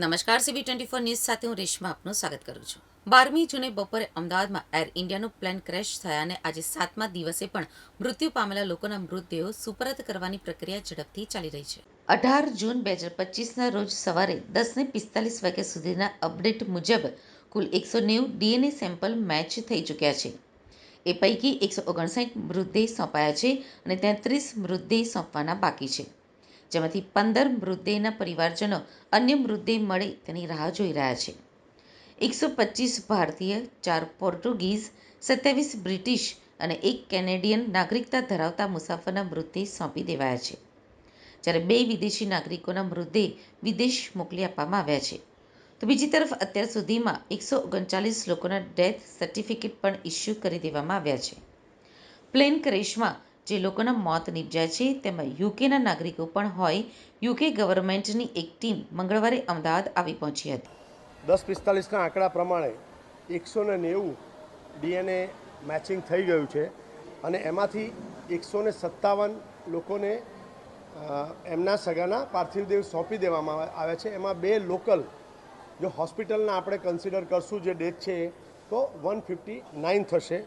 નમસ્કાર CB twenty four news સાથે હું રેશમા આપનું સ્વાગત કરું છું. બારમી જૂને બપોરે અમદાવાદમાં એર ઇન્ડિયાનું પ્લેન ક્રેશ થયા અને આજે સાતમા દિવસે પણ મૃત્યુ પામેલા લોકોના મૃતદેહો સુપરત કરવાની પ્રક્રિયા ઝડપથી ચાલી રહી છે. અઢાર જૂન બે હજાર પચીસના રોજ સવારે દસને પિસ્તાલીસ વાગ્યા સુધીના અપડેટ મુજબ કુલ એકસો નેવું ડીએનએ સેમ્પલ મેચ થઈ ચૂક્યા છે. એ પૈકી એકસો ઓગણસાઠ મૃતદેહ સોંપાયા છે અને તેત્રીસ મૃતદેહ સોંપવાના બાકી છે. જેમાંથી પંદર મૃતદેહના પરિવારજનો અન્ય મૃતદેહ મળે તેની રાહ જોઈ રહ્યા છે. એકસો પચીસ ભારતીય, ચાર પોર્ટુગીઝ, સત્યાવીસ બ્રિટિશ અને એક કેનેડિયન નાગરિકતા ધરાવતા મુસાફરના મૃતદેહ સોંપી દેવાયા છે. જ્યારે બે વિદેશી નાગરિકોના મૃતદેહ વિદેશ મોકલી આપવામાં આવ્યા છે. તો બીજી તરફ અત્યાર સુધીમાં એકસો ઓગણચાલીસ લોકોના ડેથ સર્ટિફિકેટ પણ ઇસ્યુ કરી દેવામાં આવ્યા છે. પ્લેન ક્રેશમાં જે લોકોના મોત નિપજ્યા છે, તેમાં યુકેના નાગરિકો પણ હોય. યુકે ગવર્મેન્ટની એક ટીમ મંગળવારે અમદાવાદ આવી પહોંચી હતી. દસ પિસ્તાલીસના આંકડા પ્રમાણે એકસો ને નેવું ડીએનએ મેચિંગ થઈ ગયું છે અને એમાંથી એકસો ને સત્તાવન લોકોને એમના સગાના પાર્થિવ દેહ સોંપી દેવામાં આવે છે. એમાં બે લોકલ જો હોસ્પિટલના આપણે કન્સિડર કરશું જે ડેથ છે તો વન ફિફ્ટી નાઇન થશે.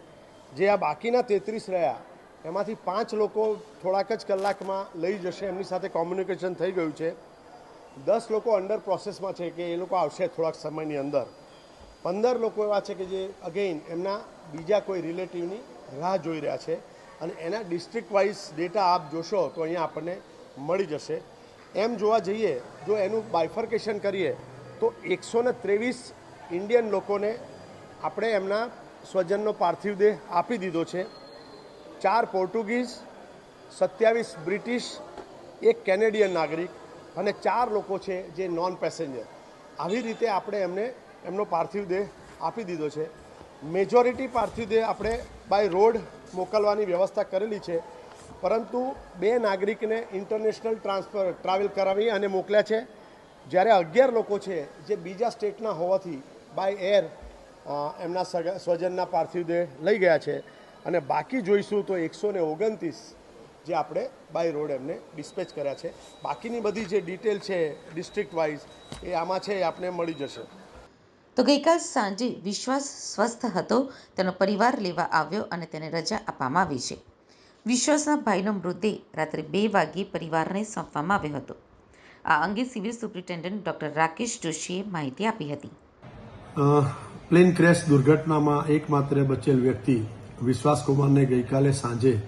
જે આ બાકીના તેત્રીસ રહ્યા એમાંથી પાંચ લોકો થોડાક જ કલાકમાં લઈ જશે, એમની સાથે કોમ્યુનિકેશન થઈ ગયું છે. દસ લોકો અંડર પ્રોસેસમાં છે કે એ લોકો આવશે થોડાક સમયની અંદર. પંદર લોકો એવા છે કે જે અગેઇન એમના બીજા કોઈ રિલેટિવની રાહ જોઈ રહ્યા છે અને એના ડિસ્ટ્રિક્ટ વાઇઝ ડેટા આપ જોશો તો અહીંયા આપણને મળી જશે. એમ જોવા જઈએ, જો એનું બાયફર્કેશન કરીએ, તો એકસો ને ત્રેવીસ ઇન્ડિયન લોકોને આપણે એમના સ્વજનનો પાર્થિવ દેહ આપી દીધો છે. ચાર પોર્ટુગીઝ, સત્યાવીસ બ્રિટિશ, એક કેનેડિયન નાગરિક અને ચાર લોકો છે જે નોન પેસેન્જર આવી રીતે આપણે એમને, એમનો પાર્થિવ દેહ આપી દીધો છે. મેજોરિટી પાર્થિવ દેહ આપણે બાય રોડ મોકલવાની વ્યવસ્થા કરેલી છે. પરંતુ બે નાગરિકને ઇન્ટરનેશનલ ટ્રાન્સફર ટ્રાવેલ કરાવી અને મોકલ્યા છે. જ્યારે અગિયાર લોકો છે જે બીજા સ્ટેટના હોવાથી બાય એર એમના સ્વજનના પાર્થિવ દેહ લઈ ગયા છે. અને બાકી જોઈશું તો એકસો ને ઓગણત્રીસ જે આપણે બાય રોડ એમને ડિસ્પેચ કર્યા છે. બાકીની બધી જે ડિટેલ છે ડિસ્ટ્રિક્ટ વાઇઝ એ આમાં છે એ આપણે મળી જશે. તો ગઈકાલ સાંજે વિશ્વાસ સ્વસ્થ હતો તેનો પરિવાર લેવા આવ્યો અને તેને રજા આપવામાં આવી છે. વિશ્વાસના ભાઈનો મૃતદેહ રાત્રે બે વાગ્યે પરિવારને સોંપવામાં આવ્યો હતો. આ અંગે સિવિલ સુપ્રિન્ટેન્ડન્ટ ડોક્ટર રાકેશ જોશીએ માહિતી આપી હતી. પ્લેન ક્રેશ દુર્ઘટનામાં એકમાત્ર બચેલ વ્યક્તિ વિશ્વાસ કુમારને ગઈકાલે સાંજે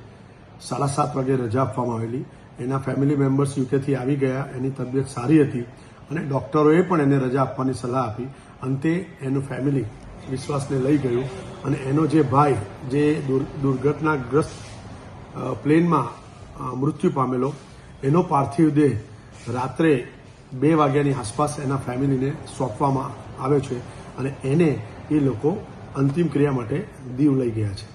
સાડા સાત વાગે રજા આપવામાં આવેલી. એના ફેમિલી મેમ્બર્સ યુકેથી આવી ગયા. એની તબિયત સારી હતી અને ડોક્ટરોએ પણ એને રજા આપવાની સલાહ આપી. અંતે એનું ફેમિલી વિશ્વાસને લઈ ગયું અને એનો જે ભાઈ, જે દુર- દુર્ઘટનાગ્રસ્ત પ્લેનમાં મૃત્યુ પામેલો, એનો પાર્થિવ દેહ રાત્રે બે વાગ્યાની આસપાસ એના ફેમિલીને સોંપવામાં આવ્યો છે અને એને એ લોકો અંતિમ ક્રિયા માટે દીવ લઈ ગયા છે.